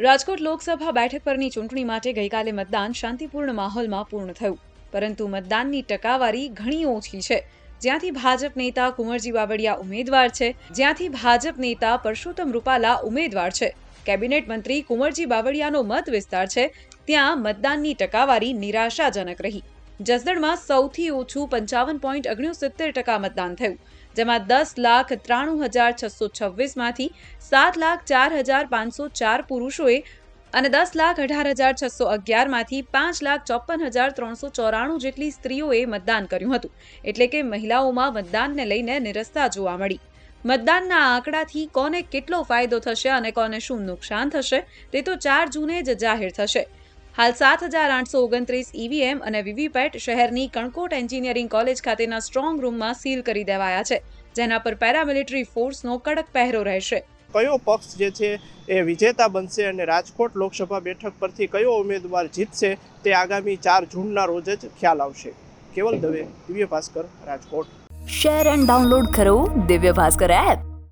રાજકોટ લોકસભા બેઠક પરની ચૂંટણી માટે ગઈકાલે મતદાન શાંતિપૂર્ણ માહોલમાં પૂર્ણ થયું. પરંતુ મતદાનની ટકાવારી ઘણી ઓછી છે. જ્યાંથી ભાજપ નેતા કુંવરજી બાવળિયા ઉમેદવાર છે, જ્યાંથી ભાજપ નેતા પરસોત્તમ રૂપાલા ઉમેદવાર છે. કેબિનેટ મંત્રી કુંવરજી બાવળિયાનો મત વિસ્તાર છે, ત્યાં મતદાનની ટકાવારી નિરાશાજનક રહી. જસદણમાં સૌથી ઓછું પંચાવન પોઈન્ટ ઓગણસિત્તેર ટકા મતદાન થયું, જેમાં દસ લાખ ત્રાણું હજાર છસો છવ્વીસમાંથી સાત લાખ ચાર હજાર પાંચસો ચાર પુરુષોએ અને દસ લાખ અઢાર હજાર છસો અગિયારમાંથી પાંચ લાખ ચોપન હજાર ત્રણસો ચોરાણું જેટલી સ્ત્રીઓએ મતદાન કર્યું હતું, એટલે કે મહિલાઓમાં મતદાનને લઈને નિરસ્તા જોવા મળી. મતદાનના આંકડાથી કોને કેટલો ફાયદો થશે અને કોને શું નુકસાન થશે, તે તો ચાર જૂને જ જાહેર થશે. હાલ સાત હજાર આઠસો ઓગણત્રીસ ઈવીએમ અને વીવીપેટ શહેરની કણકોટ એન્જિનિયરિંગ કોલેજ ખાતેના સ્ટ્રોંગ રૂમમાં સીલ કરી દેવાયા છે જેના પર પેરામિલિટરી ફોર્સનો કડક પહેરો રહેશે. કયો પક્ષ જે છે એ વિજેતા બનશે અને રાજકોટ લોકસભા બેઠક પરથી કયો ઉમેદવાર જીતશે તે આગામી ચાર જૂનના રોજ જ ખ્યાલ આવશે. Keval Dave Divya Bhaskar Rajkot. Share and download કરો દિવ્ય ભાસ્કર એપ